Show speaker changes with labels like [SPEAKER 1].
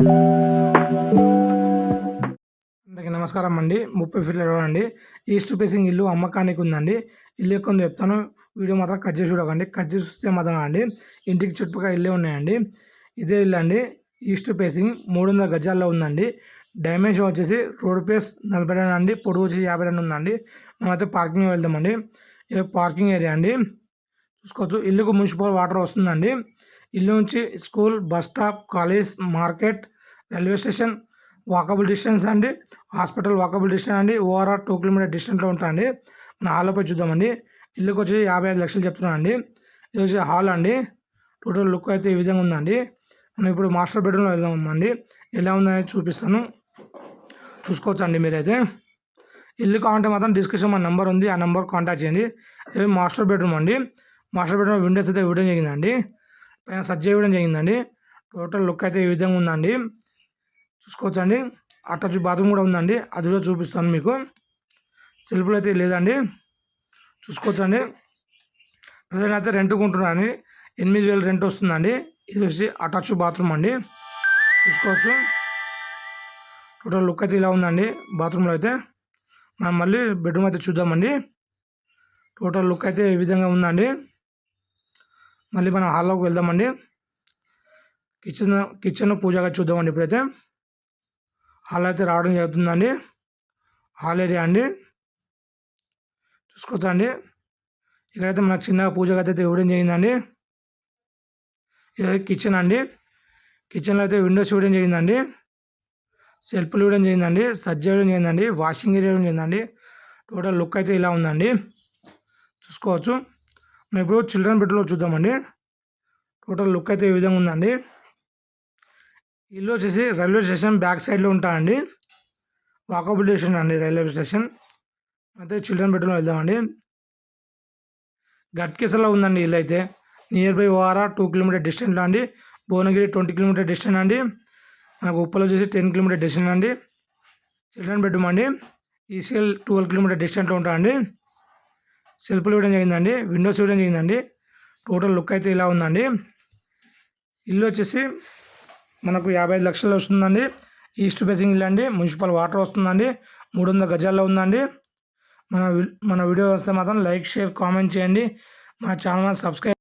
[SPEAKER 1] అందరికీ నమస్కారం అండి. ముప్పై ఫీట్ల రోడ్ అండి. ఈస్ట్ ఫేసింగ్ ఇల్లు అమ్మకానికి ఉందండి. ఇల్లు ఎక్కువ చెప్తాను. వీడియో మాత్రం కట్ చేసి చూడకండి. కట్ చేసి చూస్తే మాత్రం అండి. ఇంటికి చుట్టుపక్కల ఇల్లే ఉన్నాయండి. ఇదే ఇల్లు అండి. ఈస్ట్ ఫేసింగ్ మూడు వందల గజాల్లో ఉందండి. డైమెన్షన్ వచ్చేసి రోడ్ ప్లేస్ నలభై రెండు అండి. పొడవు వచ్చి యాభై రెండు ఉందండి. మనమైతే పార్కింగ్ వెళ్దామండి పార్కింగ్ ఏరియా అండి. చూసుకోవచ్చు. ఇల్లుకు మున్సిపల్ వాటర్ వస్తుందండి. ఇల్లు నుంచి school bus stop college market railway station walkable distance అండి. హాస్పిటల్ వాకబుల్ డిస్టెన్స్ అండి. ఓఆర్ఆర్ టూ కిలోమీటర్ డిస్టెన్స్లో ఉంటాయండి. మన హాల్లోపై చూద్దామండి. ఇల్లుకి వచ్చి యాభై ఐదు లక్షలు చెప్తున్నాను అండి ఇది వచ్చి హాల్ అండి. టోటల్ లుక్ అయితే ఈ విధంగా ఉందండి. మనం ఇప్పుడు మాస్టర్ బెడ్రూమ్లో వెళ్దామండి. ఎలా ఉందని చూపిస్తాను. చూసుకోవచ్చు అండి మీరైతే. ఇల్లు కావాలంటే మాత్రం డిస్క్రిప్షన్ మన నెంబర్ ఉంది. ఆ నెంబర్ కాంటాక్ట్ చేయండి. ఇది మాస్టర్ బెడ్రూమ్ అండి. మాస్టర్ బెడ్రూమ్ విండోస్ అయితే ఇవ్వడం జరిగిందండి. పైన సజ్జ ఇవ్వడం జరిగిందండి. టోటల్ లుక్ అయితే ఈ విధంగా ఉందండి. చూసుకోవచ్చండి. అటాచ్ బాత్రూమ్ కూడా ఉందండి. అది కూడా చూపిస్తాను మీకు. సెల్ఫ్లు అయితే లేదండి. చూసుకోవచ్చండి. ప్రజెంట్ అయితే రెంట్ కొంటున్నాను ఎనిమిది వేలు రెంట్ వస్తుందండి. ఇది వచ్చి అటాచ్ బాత్రూమ్ అండి. చూసుకోవచ్చు. టోటల్ లుక్ అయితే ఇలా ఉందండి బాత్రూంలో అయితే. మనం మళ్ళీ బెడ్రూమ్ అయితే చూద్దామండి. టోటల్ లుక్ అయితే ఈ విధంగా ఉందండి. మళ్ళీ మనం హాల్లోకి వెళ్దామండి. కిచెన్ కిచెన్ పూజగా చూద్దామండి ఇప్పుడైతే. హాల్ అయితే రావడం జరుగుతుందండి. హాల్ ఏరియా అండి. చూసుకోవచ్చా అండి ఇక్కడైతే మనకు చిన్నగా పూజ అయితే ఇవ్వడం జరిగిందండి. ఇది కిచెన్ అండి. కిచెన్లో అయితే విండోస్ ఇవ్వడం జరిగిందండి. సెల్ఫ్లు ఇవ్వడం జరిగిందండి. సజ్జ ఇవ్వడం జరిగిందండి. వాషింగ్ ఏరియా ఇవ్వడం జరిగిందండి. టోటల్ లుక్ అయితే ఇలా ఉందండి. చూసుకోవచ్చు. మనం ఇప్పుడు చిల్డ్రన్ బెడ్రూమ్లో చూద్దామండి. టోటల్ లుక్ అయితే ఈ విధంగా ఉందండి. ఇల్లు వచ్చేసి రైల్వే స్టేషన్ బ్యాక్ సైడ్లో ఉంటాయండి. వాకబుల్ స్టేషన్ అండి రైల్వే స్టేషన్. అయితే చిల్డ్రన్ బెడ్రూమ్ వెళ్దామండి. గట్కేసలో ఉందండి ఇల్లు అయితే. Near by ORR two kilometer డిస్టెన్స్లో అండి. భువనగిరి ట్వంటీ కిలోమీటర్ డిస్టెన్స్ అండి. మనకు ఉప్పల్ వచ్చేసి టెన్ కిలోమీటర్ డిస్టెన్స్ అండి. చిల్డ్రన్ బెడ్రూమ్ అండి. ఈసీఎల్ ట్వెల్వ్ కిలోమీటర్ డిస్టెన్స్లో ఉంటాయండి. సెల్ఫ్లు ఇవ్వడం జరిగిందండి విండోస్ ఇవ్వడం జరిగిందండి. టోటల్ లుక్ అయితే ఇలా ఉందండి. ఇల్లు వచ్చేసి మనకు యాభై ఐదు లక్షలు వస్తుందండి. ఈస్ట్ ఫేసింగ్ ఇల్లు అండి మున్సిపల్ వాటర్ వస్తుందండి మూడు వందల గజాల్లో ఉందండి. మన మన వీడియో వస్తే మాత్రం లైక్ షేర్ కామెంట్ చేయండి. మా ఛానల్ సబ్స్క్రైబ్